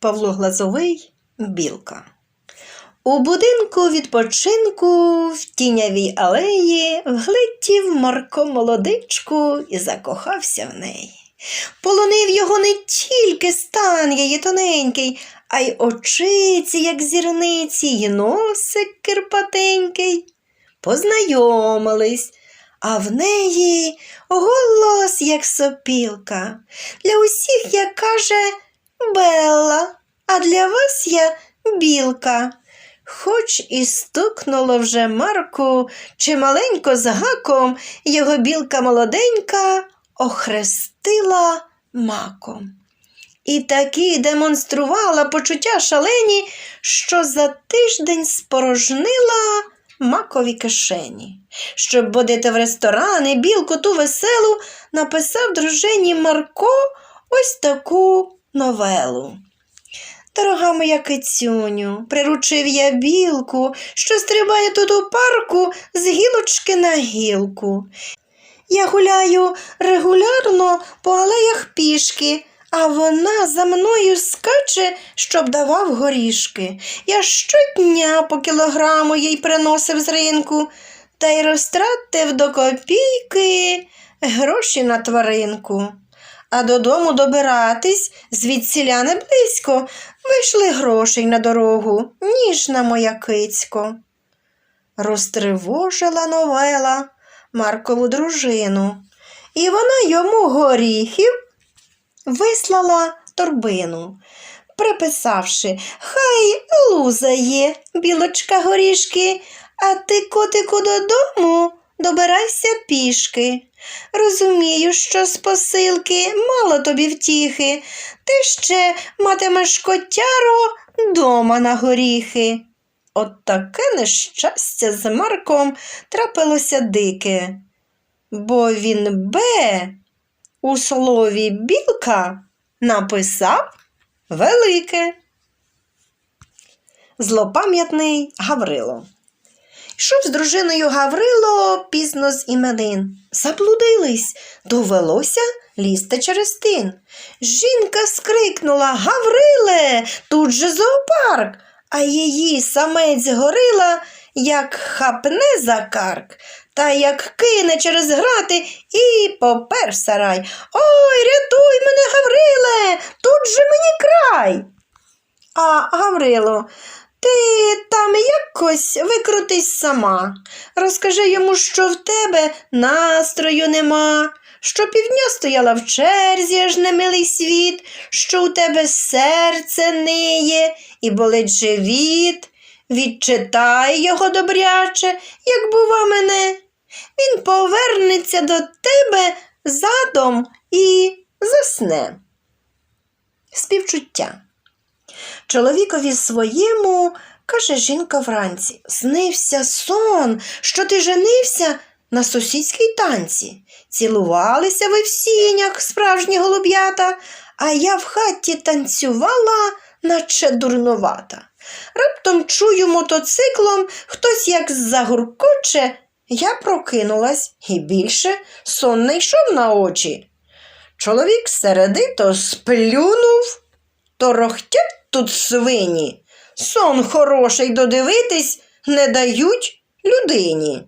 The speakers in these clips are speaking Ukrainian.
Павло Глазовий Білка. У будинку відпочинку в тінявій алеї вгледів Марко молодичку і закохався в неї. Полонив його не тільки стан її тоненький, а й очиці, як зірниці, й носик кирпатенький. Познайомились, а в неї голос, як сопілка. Для усіх, як каже, Белла, а для вас я білка. Хоч і стукнуло вже Марку, чималенько з гаком, його білка молоденька охрестила маком. І таки демонструвала почуття шалені, що за тиждень спорожнила макові кишені. Щоб водити в ресторани білку ту веселу, написав дружині Марко ось таку новелу. Дорога моя кицюню, приручив я білку, що стрибає тут у парку з гілочки на гілку. Я гуляю регулярно по алеях пішки, а вона за мною скаче, щоб давав горішки. Я щодня по кілограму їй приносив з ринку, та й розтратив до копійки гроші на тваринку. А додому добиратись звідсіля не близько, вийшли грошей на дорогу, ніжна моя кицько. Розтривожила новела Маркову дружину, і вона йому горіхів вислала торбину, приписавши Хай лузає, білочка горішки, а ти, котику, додому добирайся пішки. Розумію, що з посилки мало тобі втіхи, ти ще матимеш котяро дома на горіхи. От таке нещастя з Марком трапилося дике, бо він Б у слові білка написав велике. Злопам'ятний Гаврило. Йшов з дружиною Гаврило пізно з іменин. Заблудились, довелося лізти через тин. Жінка скрикнула Гавриле, тут же зоопарк, а її самець горила, як хапне за карк, та як кине через грати і попер сарай. Ой, рятуй мене, Гавриле, тут же мені край. А Гаврило, ти там якось викрутись сама. Розкажи йому, що в тебе настрою нема, що півдня стояла в черзі, аж немилий світ, що у тебе серце ниє і болить живіт. Відчитай його добряче, як бува мене. Він повернеться до тебе задом і засне. Співчуття. Чоловікові своєму, каже жінка вранці, снився сон, що ти женився на сусідській танці. Цілувалися ви в сінях, справжні голуб'ята, а я в хаті танцювала, наче дурнувата. Раптом чую мотоциклом, хтось як загуркоче, я прокинулась і більше сон не йшов на очі. Чоловік середито сплюнув, торохтять тут свині. Сон хороший додивитись не дають людині.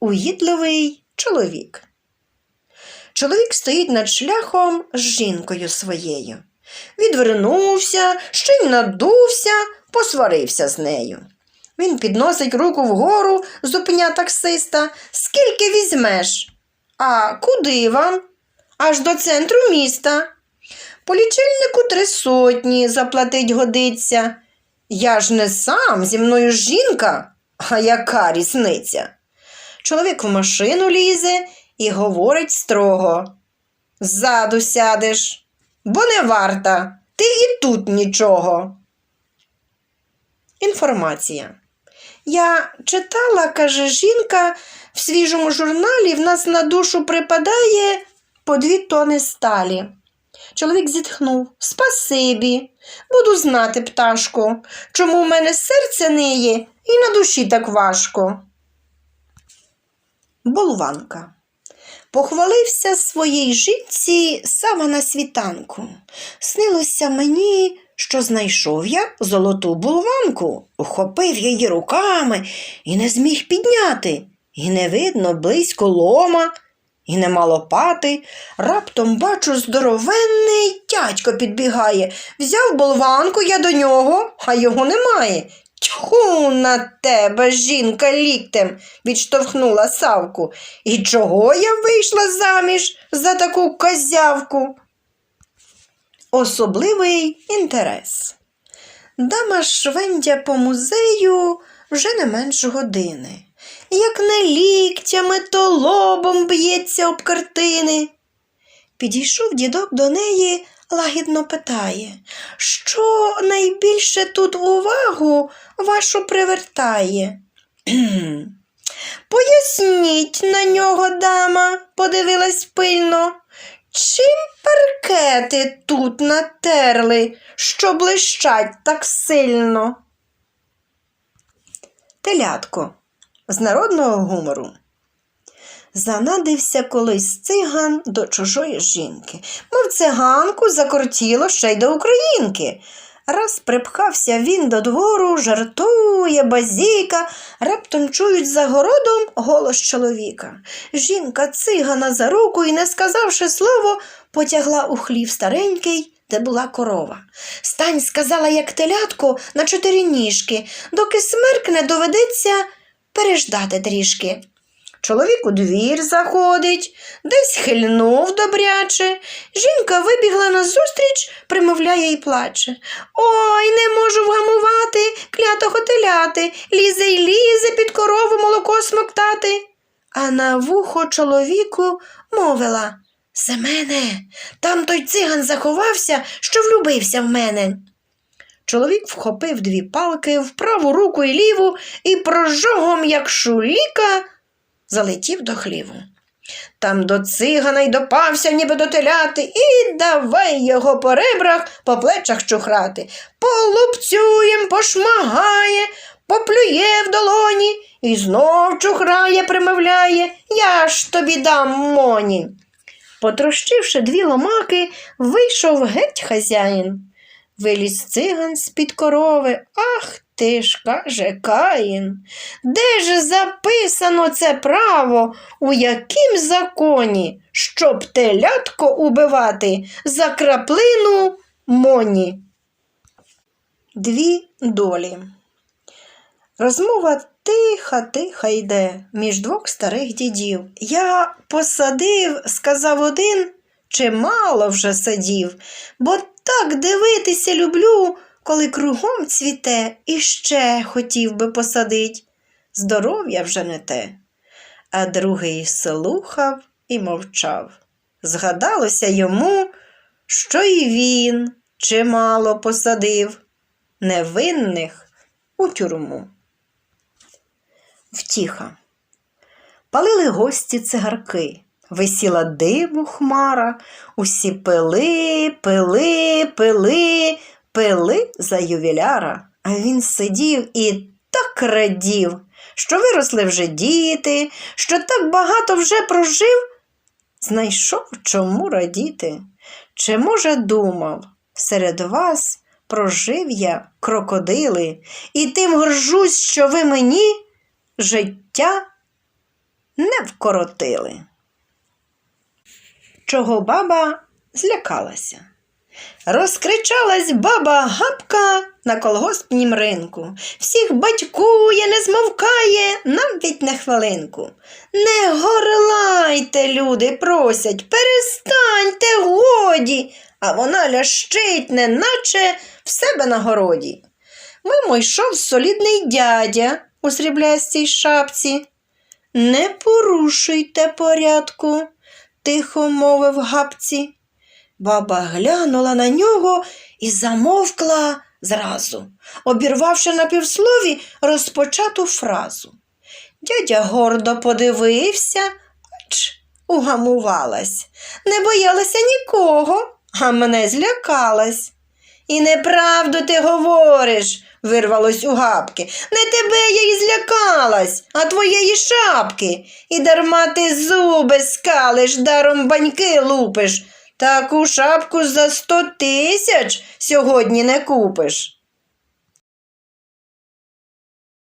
Уїдливий чоловік. Чоловік стоїть над шляхом з жінкою своєю. Відвернувся, ще й надувся, посварився з нею. Він підносить руку вгору, зупиня таксиста. Скільки візьмеш? А куди вам? Аж до центру міста. По лічильнику три сотні заплатить годиться. Я ж не сам, зі мною жінка, а яка різниця? Чоловік в машину лізе і говорить строго. Ззаду сядеш, бо не варта, ти і тут нічого. Інформація. Я читала, каже жінка, в свіжому журналі в нас на душу припадає по дві тони сталі. Чоловік зітхнув. Спасибі. Буду знати, пташко, чому в мене серце ниє і на душі так важко. Болванка. Похвалився своїй жінці саме на світанку. Снилося мені, що знайшов я золоту булванку, ухопив її руками і не зміг підняти, і не видно близько лома, і нема лопати. Раптом бачу, здоровенний дядько підбігає. Взяв болванку я до нього, а його немає. Тьху на тебе, жінка ліктем, відштовхнула Савку. І чого я вийшла заміж за таку козявку? Особливий інтерес. Дама швендя по музею вже не менш години. Як не ліктями, то лобом б'ється об картини. Підійшов дідок до неї, лагідно питає, що найбільше тут увагу вашу привертає? Поясніть на нього, дама, подивилась пильно. Чим паркети тут натерли, що блищать так сильно? Телятко з народного гумору. Занадився колись циган до чужої жінки, мов циганку закортіло ще й до українки. Раз припхався він до двору, жартує, базіка, раптом чують за городом голос чоловіка. Жінка цигана за руку і, не сказавши слово, потягла у хлів старенький, де була корова. Стань, сказала, як телятко, на чотири ніжки, доки смеркне, доведеться переждати трішки. Чоловік у двір заходить, десь хильнув добряче. Жінка вибігла назустріч, примовляє і плаче. Ой, не можу вгамувати, клятого теляти, лізе й лізе під корову молоко смоктати. А на вухо чоловіку мовила Семене, там той циган заховався, що влюбився в мене. Чоловік вхопив дві палки в праву руку і ліву і прожогом, як шуліка, залетів до хліву. Там до цигана й допався, ніби до теляти, і давай його по ребрах, по плечах чухрати. Полупцюєм, пошмагає, поплює в долоні і знов чухрає, примовляє, я ж тобі дам моні. Потрощивши дві ломаки, вийшов геть хазяїн. Виліз циган з-під корови. Ах ти ж, каже Каїн. Де ж записано це право, у яким законі, щоб телятко убивати за краплину моні? Дві долі. Розмова тиха, тиха йде між двох старих дідів. Я посадив, сказав один, чимало вже садів, бо так дивитися люблю, коли кругом цвіте, і ще хотів би посадить. Здоров'я вже не те. А другий слухав і мовчав. Згадалося йому, що і він чимало посадив невинних у тюрму. Втіха. Палили гості цигарки, висіла диму хмара, усі пили, пили, пили, пили за ювіляра, а він сидів і так радів, що виросли вже діти, що так багато вже прожив, знайшов чому радіти. Чи, може, думав, серед вас прожив я крокодили, і тим горжусь, що ви мені життя не вкоротили. Чого баба злякалася? Розкричалась баба гапка на колгоспнім ринку. Всіх батькує, не змовкає, навіть на хвилинку. Не горлайте, люди просять, перестаньте годі, а вона лящить, неначе в себе на городі. Мимо йшов солідний дядя у сріблястій шапці. Не порушуйте порядку, тихо мовив гапці. Баба глянула на нього і замовкла зразу, обірвавши на півслові розпочату фразу. Дядя гордо подивився, ач угамувалась. Не боялася нікого, а мене злякалась. І неправду ти говориш, вирвалось у гапки. Не тебе я і злякалась, а твоєї шапки. І дарма ти зуби скалиш, даром баньки лупиш. Таку шапку за сто тисяч сьогодні не купиш.